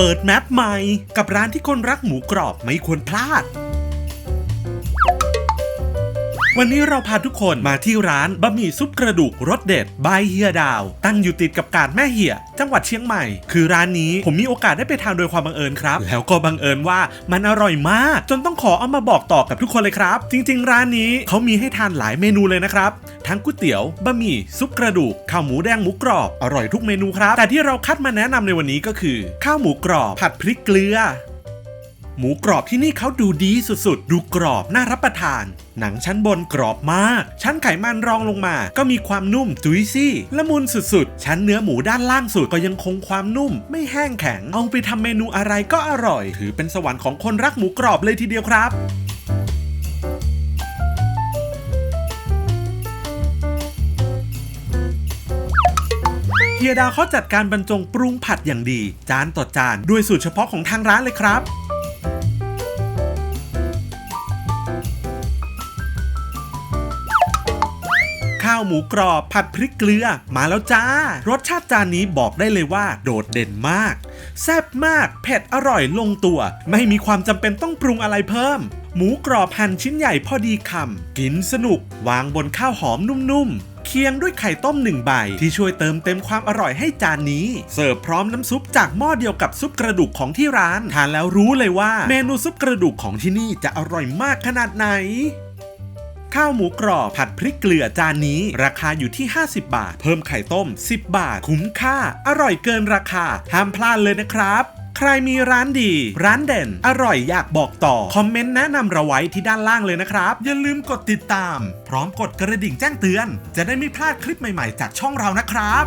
เปิดแมปใหม่ กับร้านที่คนรักหมูกรอบไม่ควรพลาด วันนี้เราพาทุกคนมาที่ร้านบะหมี่ซุปกระดูกรสเด็ดบายเฮียดาว ตั้งอยู่ติดกับกาดแม่เหียจังหวัดเชียงใหม่ คือร้านนี้ผมมีโอกาสได้ไปทานโดยความบังเอิญครับ แล้วก็บังเอิญว่ามันอร่อยมาก จนต้องขอเอามาบอกต่อกับทุกคนเลยครับ จริง ๆ ร้านนี้เขามีให้ทานหลายเมนูเลยนะครับ ทั้งก๋วยเตี๋ยวบะหมี่ซุปกระดูกข้าวหมูแดงหมูกรอบอร่อยทุกเมนูครับ แต่ที่เราคัดมาแนะนำในวันนี้ก็คือ ข้าวหมูกรอบผัดพริกเกลือ หมูกรอบที่นี่เขาดูดีสุดๆ ดูกรอบน่ารับประทาน หนังชั้นบนกรอบมาก ชั้นไขมันรองลงมา ก็มีความนุ่มจุยซี่ละมุนสุดๆ ชั้นเนื้อหมูด้านล่างสุดก็ยังคงความนุ่ม ไม่แห้งแข็ง เอาไปทำเมนูอะไรก็อร่อย ถือเป็นสวรรค์ของคนรักหมูกรอบเลยทีเดียวครับ เฮียดาวเขาจัดการบรรจงปรุงผัดอย่างดี จานต่อจานด้วยสูตรเฉพาะของทางร้านเลยครับข้าวหมูกรอบผัดพริกเกลือมาแล้วจ้า รสชาติจานนี้บอกได้เลยว่า โดดเด่นมาก แซ่บมาก เผ็ดอร่อยลงตัว ไม่มีความจำเป็นต้องปรุงอะไรเพิ่ม หมูกรอบหั่นชิ้นใหญ่พอดีคำกินสนุก วางบนข้าวหอมนุ่มๆ เคียงด้วยไข่ต้มหนึ่งใบ ที่ช่วยเติมเต็มความอร่อยให้จานนี้ เสิร์ฟพร้อมน้ำซุปจากหม้อเดียวกับซุปกระดูกของที่ร้าน ทานแล้วรู้เลยว่า เมนูซุปกระดูกของที่นี่จะอร่อยมากขนาดไหนข้าวหมูกรอบผัดพริกเกลือจานนี้ ราคาอยู่ที่ 50 บาท เพิ่มไข่ต้ม 10 บาท คุ้มค่า อร่อยเกินราคา ห้ามพลาดเลยนะครับ ใครมีร้านดี ร้านเด่น อร่อยอยากบอกต่อ คอมเมนต์แนะนำเราไว้ที่ด้านล่างเลยนะครับ อย่าลืมกดติดตาม พร้อมกดกระดิ่งแจ้งเตือน จะได้ไม่พลาดคลิปใหม่ๆ จากช่องเรานะครับ